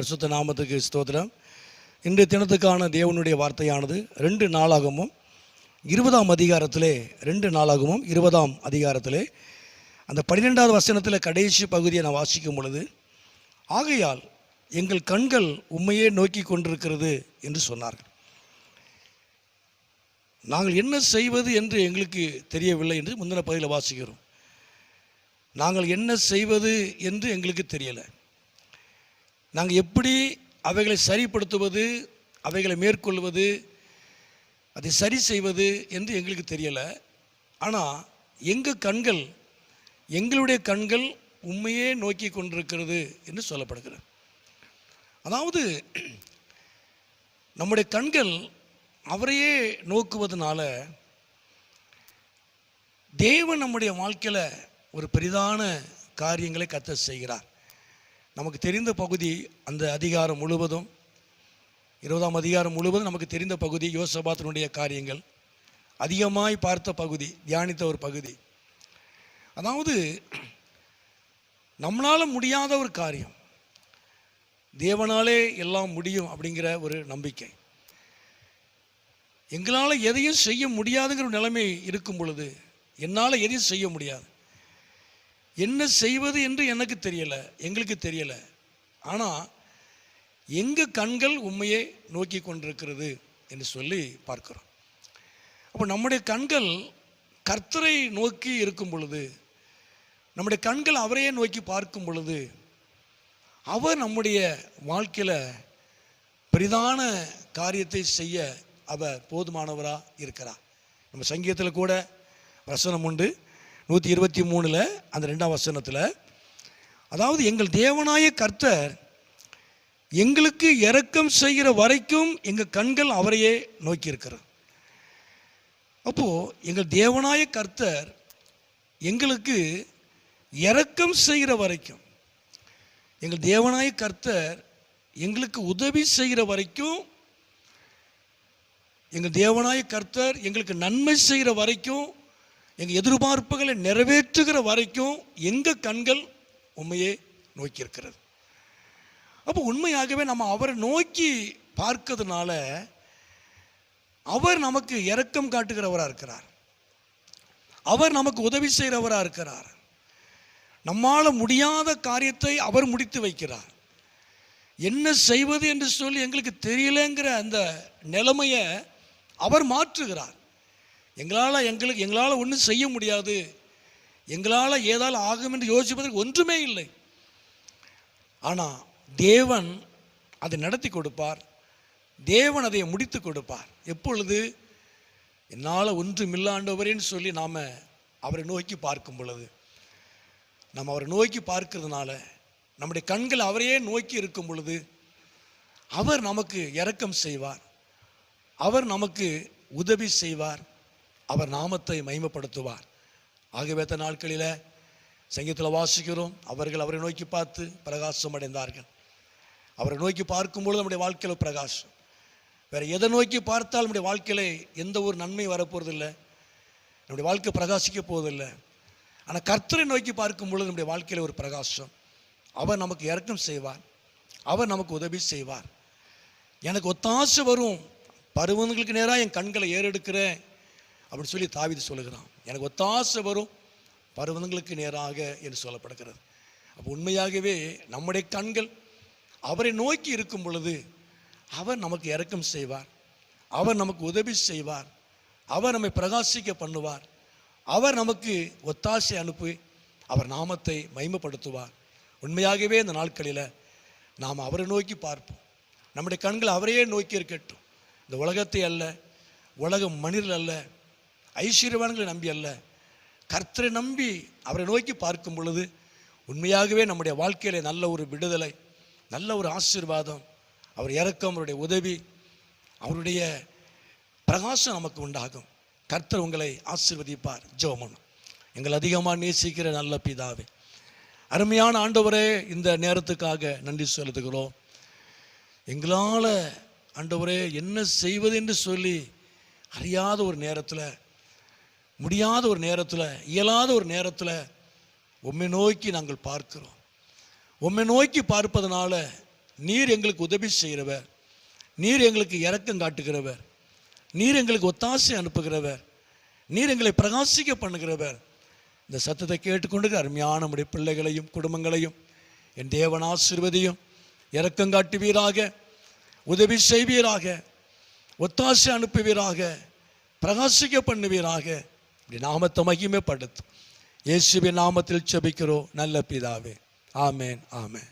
பரிசுத்த நாமத்துக்கு ஸ்தோத்திரம். இன்றைய தினத்துக்கான தேவனுடைய வார்த்தையானது ரெண்டு நாளாகமும் இருபதாம் அதிகாரத்திலே ரெண்டு நாளாகவும் இருபதாம் அதிகாரத்திலே. அந்த பன்னிரெண்டாவது வசனத்தில் கடைசி பகுதியை நான் வாசிக்கும் பொழுது ஆகையால் எங்கள் கண்கள் உண்மையே நோக்கி கொண்டிருக்கிறது என்று சொன்னார்கள். நாங்கள் என்ன செய்வது என்று எங்களுக்கு தெரியவில்லை என்று முந்தின பகுதியில் வாசிக்கிறோம். நாங்கள் என்ன செய்வது என்று எங்களுக்கு தெரியலை. நாங்கள் எப்படி அவைகளை சரிப்படுத்துவது அவைகளை மேற்கொள்வது அதை சரி செய்வது என்று எங்களுக்கு தெரியலை. ஆனால் எங்கள் கண்கள் எங்களுடைய கண்கள் உண்மையே நோக்கி கொண்டிருக்கிறது என்று சொல்லப்படுகிறது. அதாவது நம்முடைய கண்கள் அவரையே நோக்குவதனால தேவன் நம்முடைய வாழ்க்கையில் ஒரு பெரிதான காரியங்களை கத்த செய்கிறார். நமக்கு தெரிந்த பகுதி அந்த அதிகாரம் முழுவதும் இருபதாம் அதிகாரம் முழுவதும் நமக்கு தெரிந்த பகுதி யோசபாத்தினுடைய காரியங்கள். அதிகமாய் பார்த்த பகுதி தியானித்த ஒரு பகுதி. அதாவது நம்மளால் முடியாத ஒரு காரியம். தேவனாலே எல்லாம் முடியும் அப்படிங்கிற ஒரு நம்பிக்கை. எங்களால் எதையும் செய்ய முடியாதுங்கிற நிலைமை இருக்கும் பொழுது என்னால் எதையும் செய்ய முடியாது. என்ன செய்வது என்று எனக்கு தெரியலை எங்களுக்கு தெரியலை. ஆனால் எங்கள் கண்கள் உண்மையை நோக்கி கொண்டிருக்கிறது என்று சொல்லி பார்க்கிறோம். அப்போ நம்முடைய கண்கள் கர்த்தரை நோக்கி இருக்கும் பொழுது நம்முடைய கண்கள் அவரையே நோக்கி பார்க்கும் பொழுது அவர் நம்முடைய வாழ்க்கையில் பெரிதான காரியத்தை செய்ய அவர் போதுமானவராக இருக்கிறார். நம்ம சங்கீதத்தில் கூட வசனம் உண்டு. நூற்றி இருபத்தி மூணில் அந்த ரெண்டாம் வசனத்தில் அதாவது எங்கள் தேவனாய கர்த்தர் எங்களுக்கு இறக்கம் செய்கிற வரைக்கும் எங்கள் கண்கள் அவரையே நோக்கி இருக்கிறது அப்போது எங்கள் தேவனாய கர்த்தர் எங்களுக்கு இறக்கம் செய்கிற வரைக்கும் எங்கள் தேவனாய கர்த்தர் எங்களுக்கு உதவி செய்கிற வரைக்கும் எங்கள் தேவனாய கர்த்தர் எங்களுக்கு நன்மை செய்கிற வரைக்கும் எங்கள் எதிர்பார்ப்புகளை நிறைவேற்றுகிற வரைக்கும் எங்கள் கண்கள் உண்மையே நோக்கி இருக்கிறது அப்போ உண்மையாகவே நம்ம அவரை நோக்கி பார்க்கறதுனால அவர் நமக்கு இரக்கம் காட்டுகிறவராக இருக்கிறார். அவர் நமக்கு உதவி செய்கிறவராக இருக்கிறார். நம்மால் முடியாத காரியத்தை அவர் முடித்து வைக்கிறார். என்ன செய்வது என்று சொல்லி எங்களுக்கு தெரியலங்கிற அந்த நிலைமையை அவர் மாற்றுகிறார். எங்களால் எங்களுக்கு எங்களால் ஒன்றும் செய்ய முடியாது. எங்களால் ஏதால் ஆகும் என்று யோசிப்பதற்கு ஒன்றுமே இல்லை. ஆனால் தேவன் அதை நடத்தி கொடுப்பார். தேவன் அதை முடித்து கொடுப்பார். எப்பொழுது? என்னால் ஒன்றும் இல்லாண்டவரேன்னு சொல்லி நாம் அவரை நோக்கி பார்க்கும் பொழுது. நம்ம அவரை நோக்கி பார்க்கறதுனால நம்முடைய கண்கள் அவரையே நோக்கி இருக்கும் பொழுது அவர் நமக்கு இரக்கம் செய்வார். அவர் நமக்கு உதவி செய்வார். அவர் நாமத்தை மைமப்படுத்துவார் ஆகவே நாட்களில் சங்கீதத்தில் வாசிக்கிறோம் அவர்கள் அவரை நோக்கி பார்த்து பிரகாசம் அடைந்தார்கள். அவரை நோக்கி பார்க்கும்பொழுது நம்முடைய வாழ்க்கையில் பிரகாசம். வேறு எதை நோக்கி பார்த்தால் நம்முடைய வாழ்க்கையில் எந்த ஒரு நன்மை வரப்போறதில்லை. நம்முடைய வாழ்க்கை பிரகாசிக்க போவதில்லை. ஆனால் கர்த்தரை நோக்கி பார்க்கும் பொழுது நம்முடைய வாழ்க்கையில் ஒரு பிரகாசம். அவர் நமக்கு இரக்கம் செய்வார். அவர் நமக்கு உதவி செய்வார். எனக்கு ஒத்தாசை வரும். பருவங்களுக்கு நேராக என் கண்களை ஏறெடுக்கிறேன். அப்படின்னு சொல்லி தாவிது சொல்லுகிறான். எனக்கு ஒத்தாசை வரும். பருவங்களுக்கு நேராக என்று சொல்லப்படுகிறது. அப்போ உண்மையாகவே நம்முடைய கண்கள் அவரை நோக்கி இருக்கும் பொழுது அவர் நமக்கு இறக்கம் செய்வார். அவர் நமக்கு உதவி செய்வார். அவர் நம்மை பிரகாசிக்க பண்ணுவார். அவர் நமக்கு ஒத்தாசை அனுப்பி அவர் நாமத்தை மைமப்படுத்துவார் உண்மையாகவே இந்த நாட்களில் நாம் அவரை நோக்கி பார்ப்போம். நம்முடைய கண்கள் அவரையே நோக்கி இருக்கட்டும். இந்த உலகத்தை அல்ல உலக மனிதர் அல்ல ஐஸ்வர்யவான்களை நம்பி அல்ல. கர்த்தரை நம்பி அவரை நோக்கி பார்க்கும் பொழுது உண்மையாகவே நம்முடைய வாழ்க்கையில நல்ல ஒரு விடுதலை நல்ல ஒரு ஆசீர்வாதம் அவர் இறக்கம் அவருடைய உதவி அவருடைய பிரகாசம் நமக்கு உண்டாகும். கர்த்தர் உங்களை ஆசீர்வதிப்பார். ஜோமன் எங்கள் அதிகமாக நேசிக்கிற நல்ல பிதாவே. அருமையான ஆண்டவரே இந்த நேரத்துக்காக நன்றி செலுத்துகிறோம். எங்களால் ஆண்டவரே என்ன செய்வது என்று சொல்லி அறியாத ஒரு நேரத்தில் முடியாத ஒரு நேரத்தில் இயலாத ஒரு நேரத்தில் உம்மை நோக்கி நாங்கள் பார்க்கிறோம். உம்மை நோக்கி பார்ப்பதனால நீர் எங்களுக்கு உதவி செய்கிறவர். நீர் எங்களுக்கு இறக்கம் காட்டுகிறவர். நீர் எங்களுக்கு ஒத்தாசை அனுப்புகிறவர். நீர் எங்களை பிரகாசிக்க பண்ணுகிறவர். இந்த சத்தத்தை கேட்டுக்கொண்டு அருமையான நம்முடைய பிள்ளைகளையும் குடும்பங்களையும் என் தேவன் ஆசிர்வதியும் இறக்கம் காட்டுவீராக உதவி செய்வீராக ஒத்தாசை அனுப்புவீராக பிரகாசிக்க பண்ணுவீராக இப்படி நாமத்தை மகிமைப்படுத்தும். இயேசுவின் நாமத்தில் செபிக்கிறோம் நல்ல பிதாவே. ஆமேன் ஆமேன்.